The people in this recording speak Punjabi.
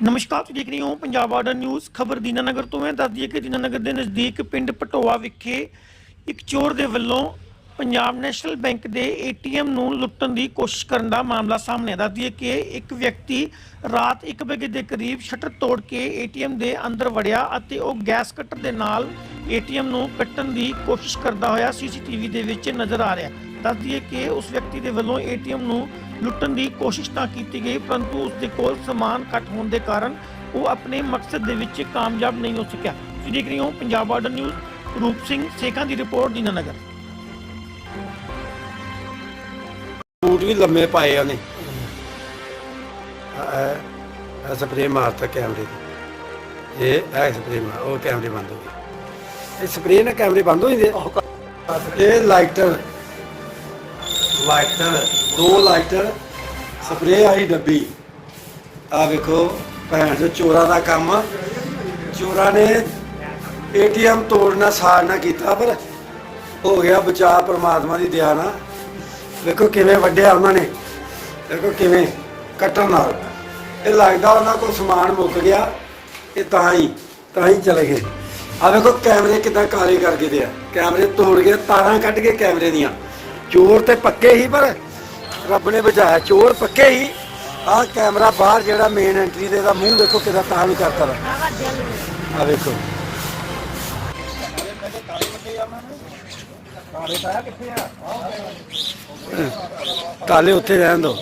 ਨਮਸਕਾਰ, ਤੁਸੀਂ ਦੇਖ ਰਹੇ ਹੋ ਪੰਜਾਬ ਆਰਡਰ ਨਿਊਜ਼ ਖਬਰ ਦੀਨਾਨਗਰ ਤੋਂ ਹੈ ਦੱਸਦੀ ਹੈ ਕਿ ਦੀਨਾਨਗਰ ਦੇ ਨਜ਼ਦੀਕ ਪਿੰਡ ਪਟੋਆ ਵਿਖੇ ਇੱਕ ਚੋਰ ਦੇ ਵੱਲੋਂ ਪੰਜਾਬ ਨੈਸ਼ਨਲ ਬੈਂਕ ਦੇ ਏਟੀਐਮ ਨੂੰ ਲੁੱਟਣ ਦੀ ਕੋਸ਼ਿਸ਼ ਕਰਨ ਦਾ ਮਾਮਲਾ ਸਾਹਮਣੇ ਆਇਆ। ਦੱਸਦੀ ਹੈ ਕਿ ਇੱਕ ਵਿਅਕਤੀ ਰਾਤ 1 ਵਜੇ ਦੇ ਕਰੀਬ ਸ਼ਟਰ ਤੋੜ ਕੇ ਏਟੀਐਮ ਦੇ ਅੰਦਰ ਵੜਿਆ ਅਤੇ ਉਹ ਗੈਸ ਕਟਰ ਦੇ ਨਾਲ ਏਟੀਐਮ ਨੂੰ ਕੱਟਣ ਦੀ ਕੋਸ਼ਿਸ਼ ਕਰਦਾ ਹੋਇਆ ਸੀਸੀਟੀਵੀ ਦੇ ਵਿੱਚ ਨਜ਼ਰ ਆ ਰਿਹਾ ਦੱਸਦੀ ਹੈ ਕਿ ਉਸ ਵਿਅਕਤੀ ਦੇ ਵੱਲੋਂ ਏਟੀਐਮ ਨੂੰ ਲੁੱਟਣ ਦੀ ਕੋਸ਼ਿਸ਼ ਤਾਂ ਕੀਤੀ ਗਈ, ਪਰੰਤੂ ਉਸ ਦੇ ਕੋਲ ਸਮਾਨ ਘੱਟ ਹੋਣ ਦੇ ਕਾਰਨ ਉਹ ਆਪਣੇ ਮਕਸਦ ਦੇ ਵਿੱਚ ਕਾਮਯਾਬ ਨਹੀਂ ਹੋ ਸਕਿਆ। ਤੁਸੀਂ ਦੇਖ ਰਹੇ ਹੋ ਪੰਜਾਬ ਬਾਰਡਰ ਨਿਊਜ਼ ਰੂਪ ਸਿੰਘ ਸੇਖਾਂ ਦੀ ਰਿਪੋਰਟ, ਦੀਨਾਨਗਰ। ਬੂਟ ਵੀ ਲੰਮੇ ਪਾਏ ਉਹਨੇ। ਇਹ ਸਪਰੇ ਮਾਰਤਾ ਕੈਮਰੇ ਤੇ। ਇਹ ਇਹ ਸਪਰੇ ਮਾਰ, ਉਹ ਕੈਮਰੇ ਬੰਦ ਹੋ ਗਏ। ਇਹ ਸਪਰੇ ਨਾਲ ਕੈਮਰੇ ਬੰਦ ਹੋ ਜਾਂਦੇ ਇਹ ਲਾਈਟਰ ਲਾਈਟਰ, ਦੋ ਲਾਈਟਰ, ਸਪਰੇਅ ਆਈ ਡੱਬੀ। ਆ ਵੇਖੋ, ਭੈਣ ਜੋ ਚੋਰਾਂ ਦਾ ਕੰਮ। ਆ। ਚੋਰਾਂ ਨੇ ਏਟੀਐਮ ਤੋੜਨਾ, ਸਾੜਨਾ ਕੀਤਾ, ਪਰ ਹੋ ਗਿਆ ਬਚਾ ਪ੍ਰਮਾਤਮਾ ਦੀ ਦਇਆ ਨਾਲ। ਵੇਖੋ ਕਿਵੇਂ ਵੱਢਿਆ ਉਹਨਾਂ ਨੇ। ਵੇਖੋ ਕਿਵੇਂ ਕੱਟਣ ਨਾਲ। ਇਹ ਲੱਗਦਾ ਉਹਨਾਂ ਕੋਲ ਸਮਾਨ ਮੁੱਕ ਗਿਆ। ਇਹ ਤਾਂ ਹੀ ਤਾਂ ਹੀ ਚਲੇ ਗਏ। ਆ ਵੇਖੋ, ਕੈਮਰੇ ਕਿਦਾਂ ਕਾਲੇ ਕਰ ਗਏ ਦੇ ਆ। ਕੈਮਰੇ ਤੋੜ ਗਏ, ਤਾਰਾਂ ਕੱਢ ਕੇ ਕੈਮਰੇ ਦੀਆਂ। ਚੋਰ ਤੇ ਪੱਕੇ ਹੀ, ਪਰ ਰੱਬ ਨੇ ਬਚਾਇਆ। ਚੋਰ ਪੱਕੇ ਹੀ। ਆਹ ਕੈਮਰਾ ਬਾਹਰ ਜਿਹੜਾ ਮੇਨ ਐਂਟਰੀ ਦੇ ਦਾ, ਮੂੰਹ ਦੇਖੋ ਕਿਦਾਂ ਤਾਂ ਨੂੰ ਕਰਤਾ ਵਾ। ਆ ਵੇਖੋ ਤਾਲੇ ਉੱਥੇ ਰਹਿਣ ਦੋ।